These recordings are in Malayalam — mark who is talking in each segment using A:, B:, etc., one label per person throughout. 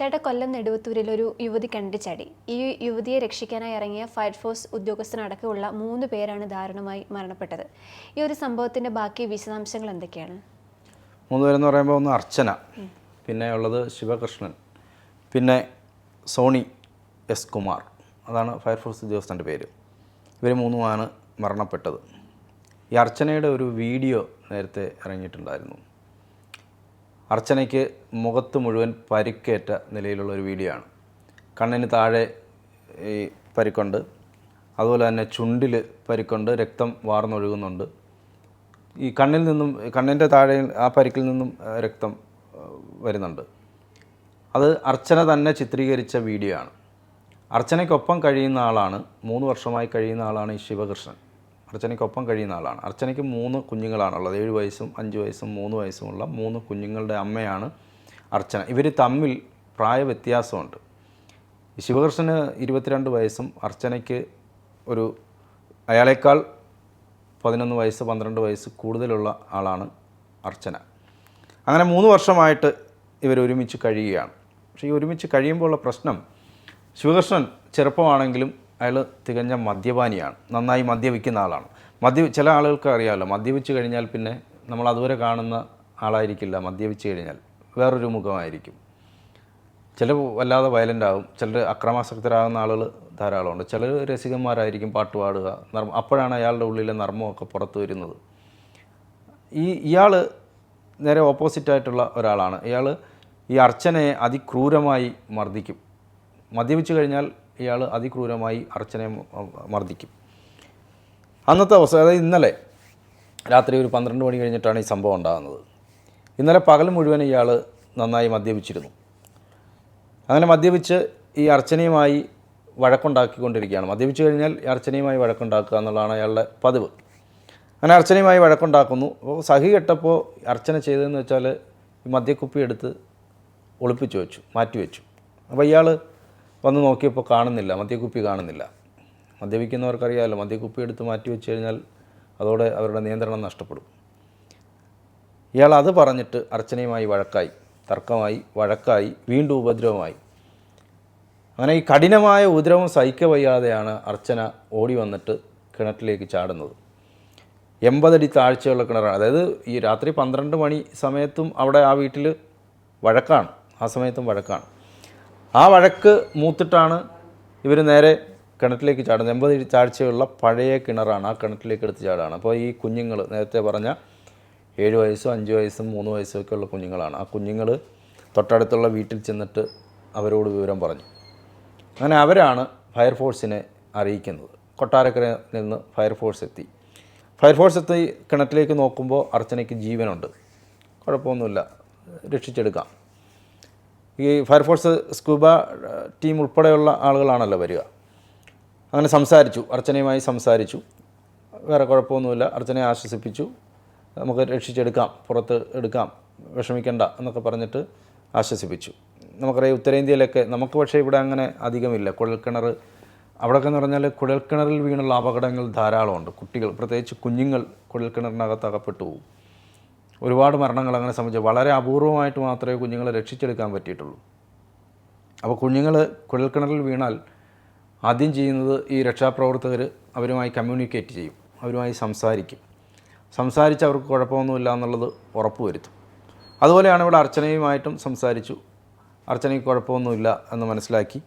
A: ചേട്ടാ കൊല്ലം നെടുവത്തൂരിൽ ഒരു യുവതി കണ്ട് ചാടി. ഈ യുവതിയെ രക്ഷിക്കാനായി ഇറങ്ങിയ ഫയർഫോഴ്സ് ഉദ്യോഗസ്ഥനടക്കമുള്ള മൂന്ന് പേരാണ് ദാരുണമായി മരണപ്പെട്ടത്. ഈ ഒരു സംഭവത്തിന്റെ ബാക്കി വിശദാംശങ്ങൾ എന്തൊക്കെയാണ്?
B: മൂന്ന് പേരെന്ന് പറയുമ്പോൾ ഒന്ന് അർച്ചന പിന്നെ ഉള്ളത് ശിവകൃഷ്ണൻ പിന്നെ സോണി എസ് കുമാർ. അതാണ് ഫയർഫോഴ്സ് ഉദ്യോഗസ്ഥന്റെ പേര്. ഇവർ മൂന്നുമാണ് മരണപ്പെട്ടത്. ഈ അർച്ചനയുടെ ഒരു വീഡിയോ നേരത്തെ ഇറങ്ങിയിട്ടുണ്ടായിരുന്നു. അർച്ചനയ്ക്ക് മുഖത്ത് മുഴുവൻ പരിക്കേറ്റ നിലയിലുള്ള ഒരു വീഡിയോ ആണ്. കണ്ണിന് താഴെ ഈ പരിക്കുണ്ട്. അതുപോലെ തന്നെ ചുണ്ടിൽ പരിക്കുണ്ട്. രക്തം വാർന്നൊഴുകുന്നുണ്ട്. ഈ കണ്ണിൽ നിന്നും കണ്ണിന്റെ താഴെ ആ പരിക്കിൽ നിന്നും രക്തം വരുന്നുണ്ട്. അത് അർച്ചന തന്നെ ചിത്രീകരിച്ച വീഡിയോ ആണ്. അർച്ചനയ്ക്കൊപ്പം കഴിയുന്ന ആളാണ് മൂന്ന് വർഷമായി കഴിയുന്ന ആളാണ് ഈ ശിവകൃഷ്ണൻ. അർച്ചനയ്ക്കൊപ്പം കഴിയുന്ന ആളാണ്. അർച്ചനയ്ക്ക് മൂന്ന് കുഞ്ഞുങ്ങളാണുള്ളത്. ഏഴ് വയസ്സും അഞ്ച് വയസ്സും മൂന്ന് വയസ്സുമുള്ള മൂന്ന് കുഞ്ഞുങ്ങളുടെ അമ്മയാണ് അർച്ചന. ഇവർ തമ്മിൽ പ്രായ വ്യത്യാസമുണ്ട് ശിവകൃഷ്ണന് ഇരുപത്തിരണ്ട് വയസ്സും അർച്ചനയ്ക്ക് ഒരു അയാളേക്കാൾ പതിനൊന്ന് വയസ്സ് പന്ത്രണ്ട് വയസ്സ് കൂടുതലുള്ള ആളാണ് അർച്ചന. അങ്ങനെ മൂന്ന് വർഷമായിട്ട് ഇവർ ഒരുമിച്ച് കഴിയുകയാണ്. പക്ഷേ ഈ ഒരുമിച്ച് കഴിയുമ്പോഴുള്ള പ്രശ്നം ശിവകൃഷ്ണൻ ചെറുപ്പമാണെങ്കിലും അയാൾ തികഞ്ഞ മദ്യപാനിയാണ്. നന്നായി മദ്യപിക്കുന്ന ആളാണ്. മദ്യ ചില ആളുകൾക്ക് അറിയാമല്ലോ മദ്യപിച്ച് കഴിഞ്ഞാൽ പിന്നെ നമ്മൾ അതുവരെ കാണുന്ന ആളായിരിക്കില്ല മദ്യപിച്ച് കഴിഞ്ഞാൽ. വേറൊരു മുഖമായിരിക്കും. ചില വല്ലാതെ വയലന്റ് ആകും ചിലർ അക്രമാസക്തരാകുന്ന ആളുകൾ ധാരാളമുണ്ട്. ചിലർ രസികന്മാരായിരിക്കും പാട്ട് പാടുക. നർമ്മ അപ്പോഴാണ് അയാളുടെ ഉള്ളിലെ നർമ്മമൊക്കെ പുറത്തു വരുന്നത്. ഈ ഇയാൾ നേരെ ഓപ്പോസിറ്റായിട്ടുള്ള ഒരാളാണ്. ഇയാൾ ഈ അർച്ചനയെ അതിക്രൂരമായി മർദ്ദിക്കും. മദ്യപിച്ചു കഴിഞ്ഞാൽ ഇയാൾ അതിക്രൂരമായി അർച്ചനയെ മർദ്ദിക്കും. അന്നത്തെ അവസ്ഥ അതായത് ഇന്നലെ രാത്രി ഒരു പന്ത്രണ്ട് മണി കഴിഞ്ഞിട്ടാണ് ഈ സംഭവം ഉണ്ടാകുന്നത്. ഇന്നലെ പകൽ മുഴുവൻ ഇയാൾ നന്നായി മദ്യപിച്ചിരുന്നു. അങ്ങനെ മദ്യപിച്ച് ഈ അർച്ചനയുമായി വഴക്കുണ്ടാക്കിക്കൊണ്ടിരിക്കുകയാണ്. മദ്യപിച്ച് കഴിഞ്ഞാൽ അർച്ചനയുമായി വഴക്കുണ്ടാക്കുക എന്നുള്ളതാണ് അയാളുടെ പതിവ്. അങ്ങനെ അർച്ചനയുമായി വഴക്കുണ്ടാക്കുന്നു. അപ്പോൾ സഹി കെട്ടപ്പോൾ അർച്ചന ചെയ്തതെന്ന് വെച്ചാൽ മദ്യക്കുപ്പി എടുത്ത് ഒളിപ്പിച്ചു വെച്ചു മാറ്റി വെച്ചു അപ്പോൾ ഇയാൾ വന്ന് നോക്കിയപ്പോൾ കാണുന്നില്ല മദ്യക്കുപ്പി കാണുന്നില്ല. മദ്യപിക്കുന്നവർക്കറിയാമല്ലോ മദ്യക്കുപ്പി എടുത്ത് മാറ്റി വെച്ച് കഴിഞ്ഞാൽ അതോടെ അവരുടെ നിയന്ത്രണം നഷ്ടപ്പെടും. ഇയാൾ അത് പറഞ്ഞിട്ട് അർച്ചനയുമായി വഴക്കായി തർക്കമായി വഴക്കായി വീണ്ടും ഉപദ്രവമായി. അങ്ങനെ ഈ കഠിനമായ ഉപദ്രവം സഹിക്ക വയ്യാതെയാണ് അർച്ചന ഓടി വന്നിട്ട് കിണറ്റിലേക്ക് ചാടുന്നത്. എൺപതടി താഴ്ചയുള്ള കിണറാണ്. അതായത് ഈ രാത്രി പന്ത്രണ്ട് മണി സമയത്തും അവിടെ ആ വീട്ടിൽ വഴക്കാണ്. ആ സമയത്തും വഴക്കാണ്. ആ വഴക്ക് മൂത്തിട്ടാണ് ഇവർ നേരെ കിണറ്റിലേക്ക് ചാടുന്നത്. എൺപത് ചാഴ്ചയുള്ള പഴയ കിണറാണ്. ആ കിണറ്റിലേക്ക് എടുത്ത് ചാടുകയാണ് അപ്പോൾ ഈ കുഞ്ഞുങ്ങൾ നേരത്തെ പറഞ്ഞ ഏഴ് വയസ്സും അഞ്ച് വയസ്സും മൂന്ന് വയസ്സും ഒക്കെ ഉള്ള കുഞ്ഞുങ്ങളാണ്. ആ കുഞ്ഞുങ്ങൾ തൊട്ടടുത്തുള്ള വീട്ടിൽ ചെന്നിട്ട് അവരോട് വിവരം പറഞ്ഞു. അങ്ങനെ അവരാണ് ഫയർഫോഴ്സിനെ അറിയിക്കുന്നത്. കൊട്ടാരക്കരയിൽ നിന്ന് ഫയർഫോഴ്സ് എത്തി. ഫയർഫോഴ്സ് എത്തി കിണറ്റിലേക്ക് നോക്കുമ്പോൾ അർച്ചനയ്ക്ക് ജീവനുണ്ട്. കുഴപ്പമൊന്നുമില്ല. രക്ഷിച്ചെടുക്കാം. ഈ ഫയർഫോഴ്സ് സ്കൂബ ടീം ഉൾപ്പെടെയുള്ള ആളുകളാണല്ലോ വരിക. അങ്ങനെ സംസാരിച്ചു അർച്ചനയുമായി സംസാരിച്ചു. വേറെ കുഴപ്പമൊന്നുമില്ല. അർച്ചനയെ ആശ്വസിപ്പിച്ചു. നമുക്ക് രക്ഷിച്ചെടുക്കാം പുറത്ത് എടുക്കാം വിഷമിക്കണ്ട എന്നൊക്കെ പറഞ്ഞിട്ട് ആശ്വസിപ്പിച്ചു. നമുക്കറിയാം ഉത്തരേന്ത്യയിലൊക്കെ നമുക്ക് പക്ഷേ ഇവിടെ അങ്ങനെ അധികമില്ല. കുഴൽക്കിണർ അവിടെയൊക്കെ എന്ന് പറഞ്ഞാൽ കുഴൽക്കിണറിൽ വീണുള്ള അപകടങ്ങൾ ധാരാളമുണ്ട്. കുട്ടികൾ പ്രത്യേകിച്ച് കുഞ്ഞുങ്ങൾ കുഴൽക്കിണറിനകത്ത് അകപ്പെട്ടു പോകും. ഒരുപാട് മരണങ്ങൾ അങ്ങനെ സംബന്ധിച്ച് വളരെ അപൂർവമായിട്ട് മാത്രമേ കുഞ്ഞുങ്ങളെ രക്ഷിച്ചെടുക്കാൻ പറ്റിയിട്ടുള്ളൂ. അപ്പോൾ കുഞ്ഞുങ്ങൾ കുഴൽക്കിണറിൽ വീണാൽ ആദ്യം ചെയ്യുന്നത് ഈ രക്ഷാപ്രവർത്തകർ അവരുമായി കമ്മ്യൂണിക്കേറ്റ് ചെയ്യും. അവരുമായി സംസാരിക്കും. സംസാരിച്ച് അവർക്ക് കുഴപ്പമൊന്നുമില്ല എന്നുള്ളത് ഉറപ്പുവരുത്തും അതുപോലെയാണ് ഇവിടെ അർച്ചനയുമായിട്ടും സംസാരിച്ചു. അർച്ചനയ്ക്ക് കുഴപ്പമൊന്നുമില്ല എന്ന് മനസ്സിലാക്കി.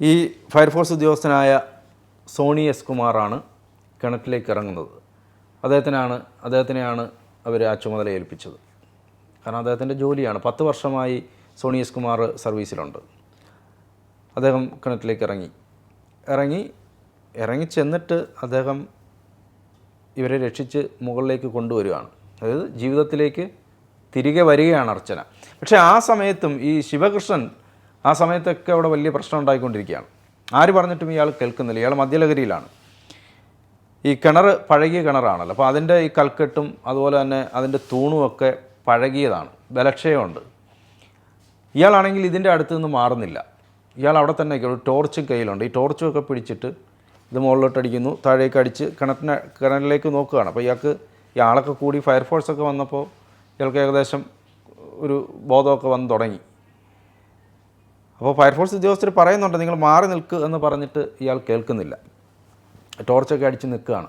B: ഈ ഫയർഫോഴ്സ് ഉദ്യോഗസ്ഥനായ സോണി എസ് കുമാറാണ് കിണറ്റിലേക്ക് ഇറങ്ങുന്നത്. അദ്ദേഹത്തിനാണ് അദ്ദേഹത്തിനെയാണ് അവർ ആ ചുമതല ഏൽപ്പിച്ചത്. കാരണം അദ്ദേഹത്തിന്റെ ജോലിയാണ്. പത്ത് വർഷമായി സോണി എസ് കുമാർ സർവീസിലുണ്ട്. അദ്ദേഹം കിണറ്റിലേക്ക് ഇറങ്ങി. ഇറങ്ങി ഇറങ്ങി ചെന്നിട്ട് അദ്ദേഹം ഇവരെ രക്ഷിച്ച് മുകളിലേക്ക് കൊണ്ടുവരികയാണ്. അതായത് ജീവിതത്തിലേക്ക് തിരികെ വരികയാണ് അർച്ചന. പക്ഷേ ആ സമയത്തും ഈ ശിവകൃഷ്ണൻ ആ സമയത്തൊക്കെ അവിടെ വലിയ പ്രശ്നം ഉണ്ടായിക്കൊണ്ടിരിക്കുകയാണ്. ആര് പറഞ്ഞിട്ടും ഇയാൾ കേൾക്കുന്നില്ല. ഇയാൾ മദ്യലഹരിയിലാണ്. ഈ കിണർ പഴകിയ കിണറാണല്ലോ. അപ്പോൾ അതിന്റെ ഈ കൽക്കെട്ടും അതുപോലെ തന്നെ അതിന്റെ തൂണുമൊക്കെ പഴകിയതാണ്. ബലക്ഷയമുണ്ട്. ഇയാളാണെങ്കിൽ ഇതിന്റെ അടുത്ത് നിന്ന് മാറുന്നില്ല. ഇയാൾ അവിടെ തന്നെ. ഒരു ടോർച്ച് കയ്യിലുണ്ട്. ഈ ടോർച്ചും ഒക്കെ പിടിച്ചിട്ട് ഇത് മുകളിലോട്ട് അടിക്കുന്നു. താഴേക്ക് അടിച്ച് കിണറ്റിന് കിണറിലേക്ക് നോക്കുകയാണ്. അപ്പോൾ ഇയാൾക്ക് ഈ ആളൊക്കെ കൂടി ഫയർഫോഴ്സൊക്കെ വന്നപ്പോൾ ഇയാൾക്ക് ഏകദേശം ഒരു ബോധമൊക്കെ വന്ന് തുടങ്ങി. അപ്പോൾ ഫയർഫോഴ്സ് ഉദ്യോഗസ്ഥർ പറയുന്നുണ്ട് നിങ്ങൾ മാറി നിൽക്കുക എന്ന് പറഞ്ഞിട്ട് ഇയാൾ കേൾക്കുന്നില്ല. ടോർച്ചൊക്കെ അടിച്ച് നിൽക്കുകയാണ്.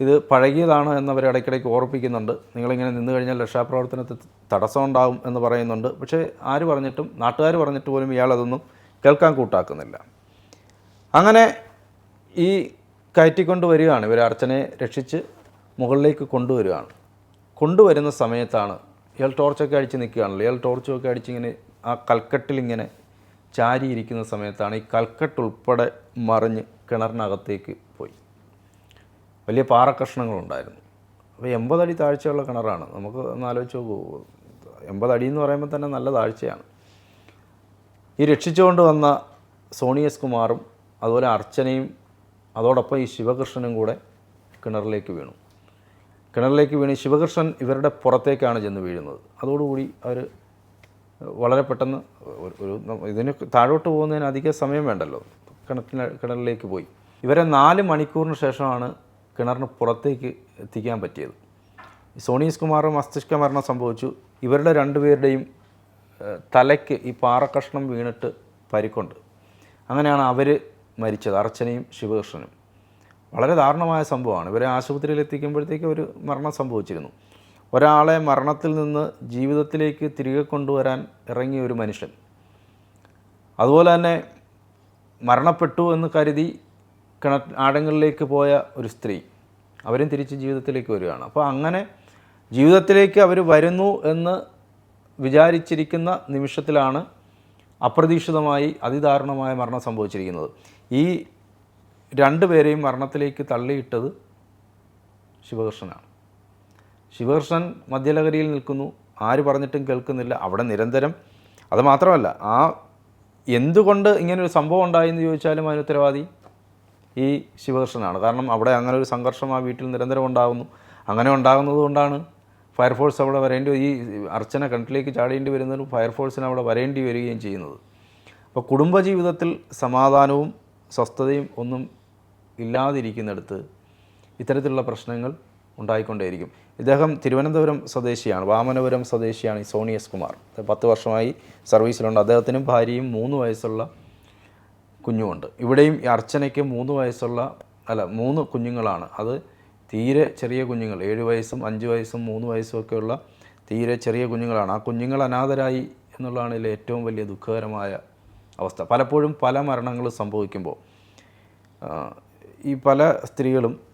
B: ഇത് പഴകിയതാണ് എന്നവരെ ഇടയ്ക്കിടയ്ക്ക് ഓർപ്പിക്കുന്നുണ്ട്. നിങ്ങളിങ്ങനെ നിന്ന് കഴിഞ്ഞാൽ രക്ഷാപ്രവർത്തനത്തിൽ തടസ്സം ഉണ്ടാകും എന്ന് പറയുന്നുണ്ട്. പക്ഷേ ആര് പറഞ്ഞിട്ടും നാട്ടുകാർ പറഞ്ഞിട്ട് പോലും ഇയാളതൊന്നും കേൾക്കാൻ കൂട്ടാക്കുന്നില്ല. അങ്ങനെ ഈ കയറ്റിക്കൊണ്ട് വരികയാണ്. ഇവർ അർച്ചനയെ രക്ഷിച്ച് മുകളിലേക്ക് കൊണ്ടുവരികയാണ്. കൊണ്ടുവരുന്ന സമയത്താണ് ഇയാൾ ടോർച്ചൊക്കെ അടിച്ച് നിൽക്കുകയാണല്ലോ. ഇയാൾ ടോർച്ചൊക്കെ അടിച്ചിങ്ങനെ ആ കൽക്കെട്ടിലിങ്ങനെ ചാരിയിരിക്കുന്ന സമയത്താണ് ഈ കൽക്കെട്ട് ഉൾപ്പെടെ മറിഞ്ഞ് കിണറിനകത്തേക്ക് പോയി. വലിയ പാറക്കഷ്ണങ്ങളുണ്ടായിരുന്നു. അപ്പോൾ എൺപതടി താഴ്ചയുള്ള കിണറാണ്. നമുക്ക് ഒന്നാലോചിച്ച് നോക്കൂ. എൺപതടി എന്ന് പറയുമ്പോൾ തന്നെ നല്ല താഴ്ചയാണ്. ഈ രക്ഷിച്ചുകൊണ്ട് വന്ന സോണി എസ് കുമാറും അതുപോലെ അർച്ചനയും അതോടൊപ്പം ഈ ശിവകൃഷ്ണനും കൂടെ കിണറിലേക്ക് വീണു. കിണറിലേക്ക് വീണ് ശിവകൃഷ്ണൻ ഇവരുടെ പുറത്തേക്കാണ് ചെന്ന് വീഴുന്നത്. അതോടുകൂടി അവർ വളരെ പെട്ടെന്ന് ഒരു ഇതിന് താഴോട്ട് പോകുന്നതിന് അധിക സമയം വേണ്ടല്ലോ. കിണറ്റിന് കിണറിലേക്ക് പോയി. ഇവരെ നാല് മണിക്കൂറിന് ശേഷമാണ് കിണറിന് പുറത്തേക്ക് എത്തിക്കാൻ പറ്റിയത്. സോണീസ് കുമാർ മസ്തിഷ്ക മരണം സംഭവിച്ചു. ഇവരുടെ രണ്ടുപേരുടെയും തലയ്ക്ക് ഈ പാറക്കഷ്ണം വീണിട്ട് പരിക്കുണ്ട്. അങ്ങനെയാണ് അവർ മരിച്ചത് അർച്ചനയും ശിവകൃഷ്ണനും. വളരെ ദാരുണമായ സംഭവമാണ്. ഇവരെ ആശുപത്രിയിൽ എത്തിക്കുമ്പോഴത്തേക്ക് ഒരു മരണം സംഭവിച്ചിരുന്നു. ഒരാളെ മരണത്തിൽ നിന്ന് ജീവിതത്തിലേക്ക് തിരികെ കൊണ്ടുവരാൻ ഇറങ്ങിയ ഒരു മനുഷ്യൻ. അതുപോലെ തന്നെ മരണപ്പെട്ടു എന്ന് കരുതി കിണ ആഴങ്ങളിലേക്ക് പോയ ഒരു സ്ത്രീ അവരും തിരിച്ച് ജീവിതത്തിലേക്ക് വരികയാണ്. അപ്പോൾ അങ്ങനെ ജീവിതത്തിലേക്ക് അവർ വരുന്നു എന്ന് വിചാരിച്ചിരിക്കുന്ന നിമിഷത്തിലാണ് അപ്രതീക്ഷിതമായി അതിദാരുണമായ മരണം സംഭവിച്ചിരിക്കുന്നത്. ഈ രണ്ടുപേരെയും മരണത്തിലേക്ക് തള്ളിയിട്ടത് ശിവകൃഷ്ണനാണ്. ശിവകൃഷ്ണൻ മദ്യലഹരിയിൽ നിൽക്കുന്നു. ആര് പറഞ്ഞിട്ടും കേൾക്കുന്നില്ല. അവിടെ നിരന്തരം അത് മാത്രമല്ല ആ എന്തുകൊണ്ട് ഇങ്ങനൊരു സംഭവം ഉണ്ടായെന്ന് ചോദിച്ചാലും അതിന് ഉത്തരവാദി ഈ ശിവകൃഷ്ണനാണ്. കാരണം അവിടെ അങ്ങനെ ഒരു സംഘർഷം ആ വീട്ടിൽ നിരന്തരം ഉണ്ടാകുന്നു. അങ്ങനെ ഉണ്ടാകുന്നത് കൊണ്ടാണ് ഫയർഫോഴ്സ് അവിടെ വരേണ്ടി ഈ അർച്ചന കണ്ടിലേക്ക് ചാടേണ്ടി വരുന്നതിനും ഫയർഫോഴ്സിന് അവിടെ വരേണ്ടി വരികയും ചെയ്യുന്നത്. അപ്പോൾ കുടുംബജീവിതത്തിൽ സമാധാനവും സ്വസ്ഥതയും ഒന്നും ഇല്ലാതിരിക്കുന്നിടത്ത് ഇത്തരത്തിലുള്ള പ്രശ്നങ്ങൾ ഉണ്ടായിക്കൊണ്ടേയിരിക്കും. ഇദ്ദേഹം തിരുവനന്തപുരം സ്വദേശിയാണ് വാമനപുരം സ്വദേശിയാണ് ഈ സോണി എസ് കുമാർ. പത്ത് വർഷമായി സർവീസിലുണ്ട്. അദ്ദേഹത്തിനും ഭാര്യയും മൂന്ന് വയസ്സുള്ള കുഞ്ഞുമുണ്ട്. ഇവിടെയും ഈ അർച്ചനയ്ക്ക് മൂന്ന് വയസ്സുള്ള അല്ല മൂന്ന് കുഞ്ഞുങ്ങളാണ്. അത് തീരെ ചെറിയ കുഞ്ഞുങ്ങൾ. ഏഴ് വയസ്സും അഞ്ച് വയസ്സും മൂന്ന് വയസ്സും ഒക്കെയുള്ള തീരെ ചെറിയ കുഞ്ഞുങ്ങളാണ്. ആ കുഞ്ഞുങ്ങൾ അനാഥരായി എന്നുള്ളതാണ് ഇതിലെ ഏറ്റവും വലിയ ദുഃഖകരമായ അവസ്ഥ. പലപ്പോഴും പല മരണങ്ങൾ സംഭവിക്കുമ്പോൾ ഈ പല സ്ത്രീകളും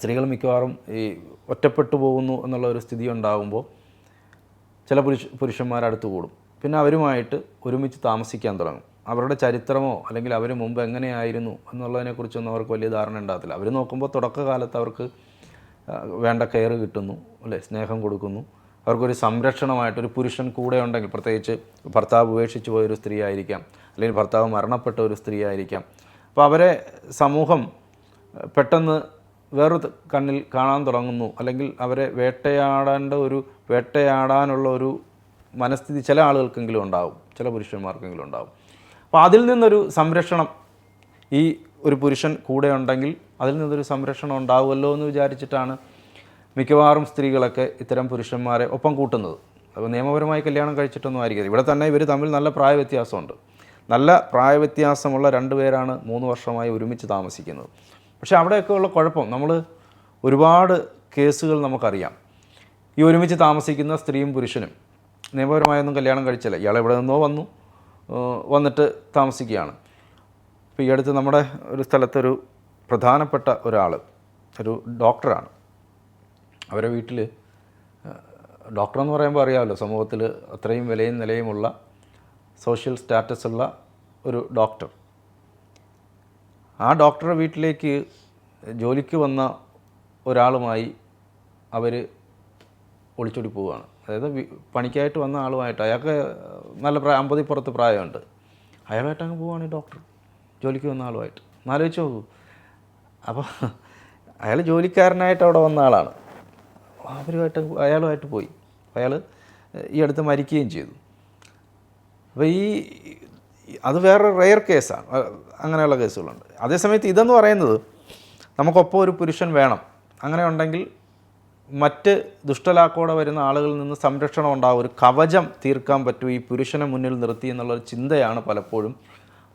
B: സ്ത്രീകൾ മിക്കവാറും ഈ ഒറ്റപ്പെട്ടു പോകുന്നു എന്നുള്ള ഒരു സ്ഥിതി ഉണ്ടാകുമ്പോൾ ചില പുരുഷ പുരുഷന്മാരടുത്ത് കൂടും. പിന്നെ അവരുമായിട്ട് ഒരുമിച്ച് താമസിക്കാൻ തുടങ്ങും. അവരുടെ ചരിത്രമോ അല്ലെങ്കിൽ അവർ മുമ്പ് എങ്ങനെയായിരുന്നു എന്നുള്ളതിനെക്കുറിച്ചൊന്നും അവർക്ക് വലിയ ധാരണ ഉണ്ടാകത്തില്ല. അവർ നോക്കുമ്പോൾ തുടക്കകാലത്ത് അവർക്ക് വേണ്ട കെയർ കിട്ടുന്നു അല്ലേ? സ്നേഹം കൊടുക്കുന്നു. അവർക്കൊരു സംരക്ഷണമായിട്ട് ഒരു പുരുഷൻ കൂടെ ഉണ്ടെങ്കിൽ പ്രത്യേകിച്ച് ഭർത്താവ് ഉപേക്ഷിച്ച് പോയൊരു സ്ത്രീ ആയിരിക്കാം അല്ലെങ്കിൽ ഭർത്താവ് മരണപ്പെട്ട ഒരു സ്ത്രീ ആയിരിക്കാം. അപ്പോൾ അവരെ സമൂഹം പെട്ടെന്ന് വേറൊരു കണ്ണിൽ കാണാൻ തുടങ്ങുന്നു. അല്ലെങ്കിൽ അവരെ വേട്ടയാടേണ്ട ഒരു വേട്ടയാടാനുള്ള ഒരു മനസ്ഥിതി ചില ആളുകൾക്കെങ്കിലും ഉണ്ടാവും. ചില പുരുഷന്മാർക്കെങ്കിലും ഉണ്ടാവും. അപ്പോൾ അതിൽ നിന്നൊരു സംരക്ഷണം ഈ ഒരു പുരുഷൻ കൂടെ ഉണ്ടെങ്കിൽ അതിൽ നിന്നൊരു സംരക്ഷണം ഉണ്ടാവുമല്ലോ എന്ന് വിചാരിച്ചിട്ടാണ് മിക്കവാറും സ്ത്രീകളൊക്കെ ഇത്തരം പുരുഷന്മാരെ ഒപ്പം കൂട്ടുന്നത്. അപ്പോൾ നിയമപരമായി കല്യാണം കഴിച്ചിട്ടൊന്നും ആയിരിക്കും ഇവിടെ തന്നെ ഇവർ തമ്മിൽ നല്ല പ്രായ വ്യത്യാസമുണ്ട് നല്ല പ്രായ വ്യത്യാസമുള്ള രണ്ട് പേരാണ് മൂന്ന് വർഷമായി ഒരുമിച്ച് താമസിക്കുന്നത്. പക്ഷേ അവിടെയൊക്കെ ഉള്ള കുഴപ്പം. നമ്മൾ ഒരുപാട് കേസുകൾ നമുക്കറിയാം. ഈ ഒരുമിച്ച് താമസിക്കുന്ന സ്ത്രീയും പുരുഷനും നിയമപരമായൊന്നും കല്യാണം കഴിച്ചില്ല. ഇയാൾ എവിടെ നിന്നോ വന്നു വന്നിട്ട് താമസിക്കുകയാണ്. ഇപ്പോൾ ഈ അടുത്ത് നമ്മുടെ ഒരു സ്ഥലത്തൊരു പ്രധാനപ്പെട്ട ഒരാൾ ഒരു ഡോക്ടറാണ്. അവരെ വീട്ടിൽ ഡോക്ടറെന്ന് പറയുമ്പോൾ അറിയാമല്ലോ സമൂഹത്തിൽ അത്രയും വിലയും നിലയുമുള്ള സോഷ്യൽ സ്റ്റാറ്റസ് ഉള്ള ഒരു ഡോക്ടർ. ആ ഡോക്ടറുടെ വീട്ടിലേക്ക് ജോലിക്ക് വന്ന ഒരാളുമായി അവർ ഒളിച്ചോടി പോവുകയാണ്. അതായത് പണിക്കായിട്ട് വന്ന ആളുമായിട്ട് അയാൾക്ക് നല്ല പ്രായം അമ്പതിൽ പുറത്ത് പ്രായമുണ്ട്. അയാളായിട്ട് അങ്ങ് പോവുകയാണ് ഡോക്ടർ. ജോലിക്ക് വന്ന ആളുമായിട്ട്. എന്നാലോചിച്ച് നോക്കൂ. അപ്പോൾ അയാൾ ജോലിക്കാരനായിട്ട് അവിടെ വന്ന ആളാണ്. അവരുമായിട്ട് അയാളുമായിട്ട് പോയി. അയാൾ ഈ അടുത്ത് മരിക്കുകയും ചെയ്തു. അപ്പോൾ ഈ അത് വേറെ റെയർ കേസാണ് അങ്ങനെയുള്ള കേസുകളുണ്ട്. അതേസമയത്ത് ഇതെന്ന് പറയുന്നത് നമുക്കൊപ്പം ഒരു പുരുഷൻ വേണം. അങ്ങനെ ഉണ്ടെങ്കിൽ മറ്റ് ദുഷ്ടലാക്കോടെ വരുന്ന ആളുകളിൽ നിന്ന് സംരക്ഷണം ഉണ്ടാകും ഒരു കവചം തീർക്കാൻ പറ്റും. ഈ പുരുഷനെ മുന്നിൽ നിർത്തി എന്നുള്ളൊരു ചിന്തയാണ് പലപ്പോഴും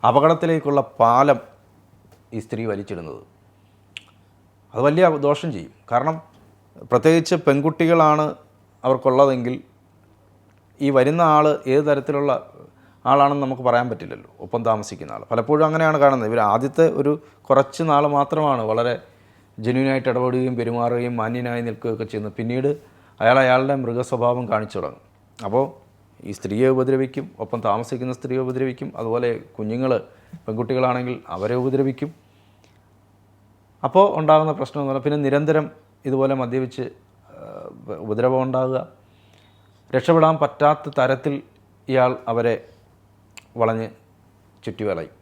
B: അപകടത്തിലേക്കുള്ള പാലം ഈ സ്ത്രീ വലിച്ചിടുന്നത്. അത് വലിയ ദോഷം ചെയ്യും. കാരണം പ്രത്യേകിച്ച് പെൺകുട്ടികളാണ് അവർക്കുള്ളതെങ്കിൽ ഈ വരുന്ന ആൾ ഏത് തരത്തിലുള്ള ആളാണെന്ന് നമുക്ക് പറയാൻ പറ്റില്ലല്ലോ. ഒപ്പം താമസിക്കുന്ന ആൾ പലപ്പോഴും അങ്ങനെയാണ് കാണുന്നത്. ഇവർ ആദ്യത്തെ ഒരു കുറച്ച് നാൾ മാത്രമാണ് വളരെ ജെന്യൂനായിട്ട് ഇടപെടുകയും പെരുമാറുകയും മാന്യനായി നിൽക്കുകയൊക്കെ ചെയ്യുന്നത്. പിന്നീട് അയാൾ അയാളുടെ മൃഗസ്വഭാവം കാണിച്ചു തുടങ്ങും. അപ്പോൾ ഈ സ്ത്രീയെ ഉപദ്രവിക്കും ഒപ്പം താമസിക്കുന്ന സ്ത്രീയെ ഉപദ്രവിക്കും അതുപോലെ കുഞ്ഞുങ്ങൾ പെൺകുട്ടികളാണെങ്കിൽ അവരെ ഉപദ്രവിക്കും. അപ്പോൾ ഉണ്ടാകുന്ന പ്രശ്നം എന്ന് പറഞ്ഞാൽ പിന്നെ നിരന്തരം ഇതുപോലെ മദ്യപിച്ച് ഉപദ്രവം ഉണ്ടാകുക. രക്ഷപ്പെടാൻ പറ്റാത്ത തരത്തിൽ ഇയാൾ അവരെ വളഞ്ഞ് ചുറ്റിവളയും.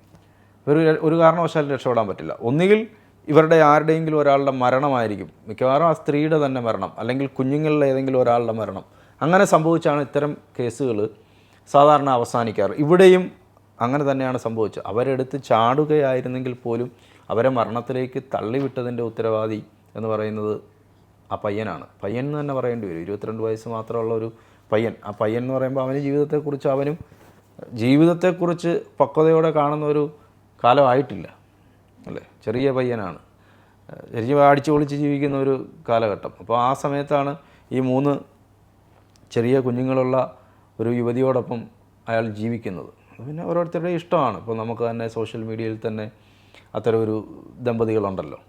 B: ഒരു ഒരു കാരണവശാലും രക്ഷപ്പെടാൻ പറ്റില്ല. ഒന്നുകിൽ ഇവരുടെ ആരുടെയെങ്കിലും ഒരാളുടെ മരണമായിരിക്കും. മിക്കവാറും ആ സ്ത്രീയുടെ തന്നെ മരണം അല്ലെങ്കിൽ കുഞ്ഞുങ്ങളിലെ ഏതെങ്കിലും ഒരാളുടെ മരണം. അങ്ങനെ സംഭവിച്ചാണ് ഇത്തരം കേസുകൾ സാധാരണ അവസാനിക്കാറ്. ഇവിടെയും അങ്ങനെ തന്നെയാണ് സംഭവിച്ചത്. അവരെടുത്ത് ചാടുകയായിരുന്നെങ്കിൽ പോലും അവരെ മരണത്തിലേക്ക് തള്ളിവിട്ടതിന്റെ ഉത്തരവാദി എന്ന് പറയുന്നത് ആ പയ്യനാണ്. പയ്യൻ എന്ന് തന്നെ പറയേണ്ടി വരും. ഇരുപത്തിരണ്ട് വയസ്സ് മാത്രമുള്ള ഒരു പയ്യൻ. ആ പയ്യൻ എന്ന് പറയുമ്പോൾ അവന്റെ ജീവിതത്തെക്കുറിച്ച് അവനും ജീവിതത്തെക്കുറിച്ച് പക്വതയോടെ കാണുന്ന ഒരു കാലമായിട്ടില്ല. അല്ലേ? ചെറിയ പയ്യനാണ്. ചെറിയ അടിച്ചു പൊളിച്ച് ജീവിക്കുന്ന ഒരു കാലഘട്ടം. അപ്പോൾ ആ സമയത്താണ് ഈ മൂന്ന് ചെറിയ കുഞ്ഞുങ്ങളുള്ള ഒരു യുവതിയോടൊപ്പം അയാൾ ജീവിക്കുന്നത്. പിന്നെ ഓരോരുത്തരുടെ ഇഷ്ടമാണ്. ഇപ്പോൾ നമുക്ക് തന്നെ സോഷ്യൽ മീഡിയയിൽ തന്നെ അത്തരം ഒരു ദമ്പതികളുണ്ടല്ലോ.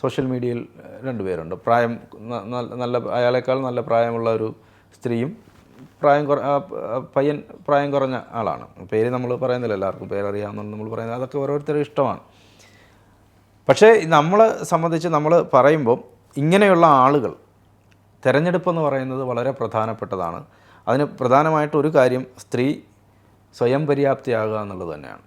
B: സോഷ്യൽ മീഡിയയിൽ രണ്ടുപേരുണ്ട്. പ്രായം നല്ല അയാളേക്കാൾ നല്ല പ്രായമുള്ള ഒരു സ്ത്രീയും പ്രായം കുറ പയ്യൻ പ്രായം കുറഞ്ഞ ആളാണ്. പേര് നമ്മൾ പറയുന്നില്ല എല്ലാവർക്കും പേരറിയാമെന്ന് നമ്മൾ പറയുന്നത്. അതൊക്കെ ഓരോരുത്തരുടെ ഇഷ്ടമാണ്. പക്ഷേ നമ്മളെ സംബന്ധിച്ച് നമ്മൾ പറയുമ്പോൾ ഇങ്ങനെയുള്ള ആളുകൾ തിരഞ്ഞെടുപ്പെന്ന് പറയുന്നത് വളരെ പ്രധാനപ്പെട്ടതാണ്. അതിന് പ്രധാനമായിട്ട് ഒരു കാര്യം സ്ത്രീ സ്വയം പര്യാപ്തിയാകുക എന്നുള്ളത് തന്നെയാണ്.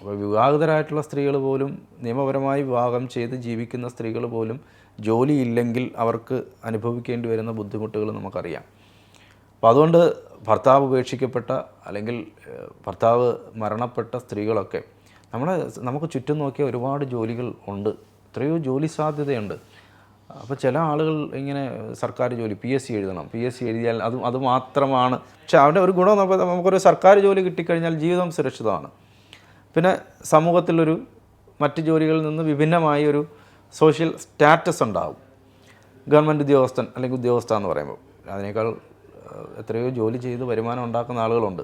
B: അപ്പോൾ വിവാഹിതരായിട്ടുള്ള സ്ത്രീകൾ പോലും നിയമപരമായി വിവാഹം ചെയ്ത് ജീവിക്കുന്ന സ്ത്രീകൾ പോലും ജോലിയില്ലെങ്കിൽ അവർക്ക് അനുഭവിക്കേണ്ടി വരുന്ന ബുദ്ധിമുട്ടുകൾ നമുക്കറിയാം. അപ്പോൾ അതുകൊണ്ട് ഭർത്താവ് ഉപേക്ഷിക്കപ്പെട്ട അല്ലെങ്കിൽ ഭർത്താവ് മരണപ്പെട്ട സ്ത്രീകളൊക്കെ നമ്മളെ നമുക്ക് ചുറ്റും നോക്കിയ ഒരുപാട് ജോലികൾ ഉണ്ട്. എത്രയോ ജോലി സാധ്യതയുണ്ട്. അപ്പോൾ ചില ആളുകൾ ഇങ്ങനെ സർക്കാർ ജോലി പി എസ് സി എഴുതണം പി എസ് സി എഴുതിയാൽ അത് അത് മാത്രമാണ്. പക്ഷേ അവന്റെ ഒരു ഗുണം നമുക്ക് നമുക്കൊരു സർക്കാർ ജോലി കിട്ടിക്കഴിഞ്ഞാൽ ജീവിതം സുരക്ഷിതമാണ്. പിന്നെ സമൂഹത്തിലൊരു മറ്റ് ജോലികളിൽ നിന്ന് വിഭിന്നമായ ഒരു സോഷ്യൽ സ്റ്റാറ്റസ് ഉണ്ടാവും. ഗവൺമെന്റ് ഉദ്യോഗസ്ഥൻ അല്ലെങ്കിൽ ഉദ്യോഗസ്ഥ എന്ന് പറയുമ്പോൾ അതിനേക്കാൾ എത്രയോ ജോലി ചെയ്ത് വരുമാനം ഉണ്ടാക്കുന്ന ആളുകളുണ്ട്.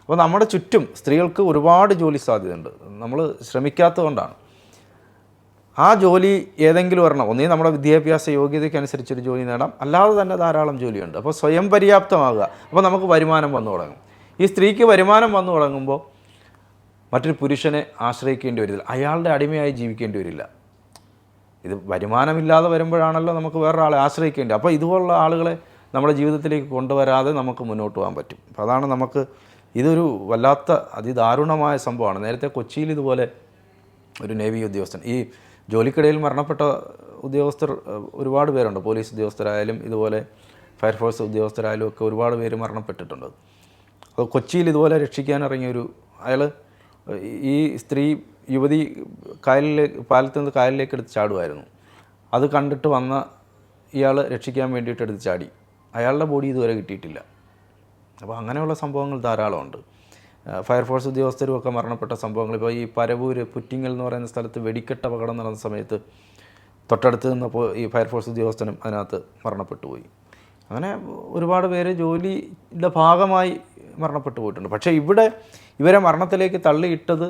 B: അപ്പോൾ നമ്മുടെ ചുറ്റും സ്ത്രീകൾക്ക് ഒരുപാട് ജോലി സാധ്യതയുണ്ട്. നമ്മൾ ശ്രമിക്കാത്തതുകൊണ്ടാണ്. ആ ജോലി ഏതെങ്കിലും ഒരെണ്ണം ഒന്നേ നമ്മുടെ വിദ്യാഭ്യാസ യോഗ്യതയ്ക്ക് അനുസരിച്ചൊരു ജോലി നേടാം. അല്ലാതെ തന്നെ ധാരാളം ജോലിയുണ്ട്. അപ്പോൾ സ്വയം പര്യാപ്തമാകുക. അപ്പോൾ നമുക്ക് വരുമാനം വന്നു തുടങ്ങും. ഈ സ്ത്രീക്ക് വരുമാനം വന്നു തുടങ്ങുമ്പോൾ മറ്റൊരു പുരുഷനെ ആശ്രയിക്കേണ്ടി വരില്ല. അയാളുടെ അടിമയായി ജീവിക്കേണ്ടി വരില്ല. ഇത് വരുമാനമില്ലാതെ വരുമ്പോഴാണല്ലോ നമുക്ക് വേറൊരാളെ ആശ്രയിക്കേണ്ടത് അപ്പോൾ ഇതുപോലുള്ള ആളുകളെ നമ്മുടെ ജീവിതത്തിലേക്ക് കൊണ്ടുവരാതെ നമുക്ക് മുന്നോട്ട് പോകാൻ പറ്റും. അപ്പോൾ അതാണ് നമുക്ക് ഇതൊരു വല്ലാത്ത അതിദാരുണമായ സംഭവമാണ്. നേരത്തെ കൊച്ചിയിൽ ഇതുപോലെ ഒരു നേവി ഉദ്യോഗസ്ഥൻ ഈ ജോലിക്കിടയിൽ മരണപ്പെട്ട ഉദ്യോഗസ്ഥർ ഒരുപാട് പേരുണ്ട്. പോലീസ് ഉദ്യോഗസ്ഥരായാലും ഇതുപോലെ ഫയർഫോഴ്സ് ഉദ്യോഗസ്ഥരായാലും ഒക്കെ ഒരുപാട് പേര് മരണപ്പെട്ടിട്ടുണ്ട്. അത് കൊച്ചിയിൽ ഇതുപോലെ ഒരു അയാൾ ഈ സ്ത്രീ യുവതി കായലിലേക്ക് പാലത്തിൽ നിന്ന് കായലിലേക്ക് എടുത്ത് ചാടുമായിരുന്നു അത് കണ്ടിട്ട് വന്ന ഇയാൾ രക്ഷിക്കാൻ വേണ്ടിയിട്ട് എടുത്ത് ചാടി. അയാളുടെ ബോഡി ഇതുവരെ കിട്ടിയിട്ടില്ല. അപ്പോൾ അങ്ങനെയുള്ള സംഭവങ്ങൾ ധാരാളമുണ്ട്. ഫയർഫോഴ്സ് ഉദ്യോഗസ്ഥരും ഒക്കെ മരണപ്പെട്ട സംഭവങ്ങൾ. ഇപ്പോൾ ഈ പരവൂര് പുറ്റിങ്ങൽ എന്ന് പറയുന്ന സ്ഥലത്ത് വെടിക്കെട്ട് അപകടം നടന്ന സമയത്ത് തൊട്ടടുത്ത് നിന്നപ്പോൾ ഈ ഫയർഫോഴ്സ് ഉദ്യോഗസ്ഥനും അതിനകത്ത് മരണപ്പെട്ടു പോയി. അങ്ങനെ ഒരുപാട് പേര് ജോലിയുടെ ഭാഗമായി മരണപ്പെട്ടു പോയിട്ടുണ്ട്. പക്ഷേ ഇവിടെ ഇവരെ മരണത്തിലേക്ക് തള്ളിയിട്ടത്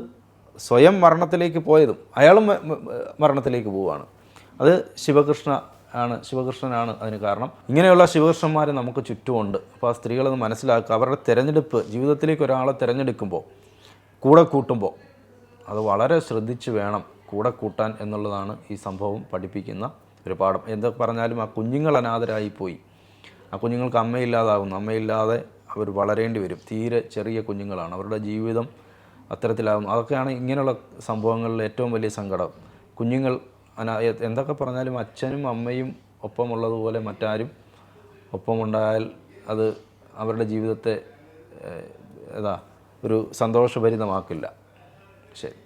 B: സ്വയം മരണത്തിലേക്ക് പോയതും അയാളും മരണത്തിലേക്ക് പോവുകയാണ്. അത് ശിവകൃഷ്ണ ആണ് ശിവകൃഷ്ണനാണ് അതിന് കാരണം. ഇങ്ങനെയുള്ള ശിവകൃഷ്ണന്മാർ നമുക്ക് ചുറ്റുമുണ്ട്. അപ്പോൾ ആ സ്ത്രീകളത് മനസ്സിലാക്കുക. അവരുടെ തിരഞ്ഞെടുപ്പ് ജീവിതത്തിലേക്ക് ഒരാളെ തിരഞ്ഞെടുക്കുമ്പോൾ കൂടെ കൂട്ടുമ്പോൾ അത് വളരെ ശ്രദ്ധിച്ച് വേണം കൂടെ കൂട്ടാൻ എന്നുള്ളതാണ് ഈ സംഭവം പഠിപ്പിക്കുന്ന ഒരു പാഠം. എന്തൊക്കെ പറഞ്ഞാലും ആ കുഞ്ഞുങ്ങൾ അനാഥരായി പോയി. ആ കുഞ്ഞുങ്ങൾക്ക് അമ്മയില്ലാതാകുന്നു അമ്മയില്ലാതെ അവർ വളരേണ്ടി വരും. തീരെ ചെറിയ കുഞ്ഞുങ്ങളാണ്. അവരുടെ ജീവിതം അത്തരത്തിലാകുന്നു അതൊക്കെയാണ് ഇങ്ങനെയുള്ള സംഭവങ്ങളിൽ ഏറ്റവും വലിയ സങ്കടം. കുഞ്ഞുങ്ങൾ അനാ എന്തൊക്കെ പറഞ്ഞാലും അച്ഛനും അമ്മയും ഒപ്പമുള്ളതുപോലെ മറ്റാരും ഒപ്പമുണ്ടായാൽ അത് അവരുടെ ജീവിതത്തെ ഏതാ ഒരു സന്തോഷഭരിതമാക്കില്ല. ശരി.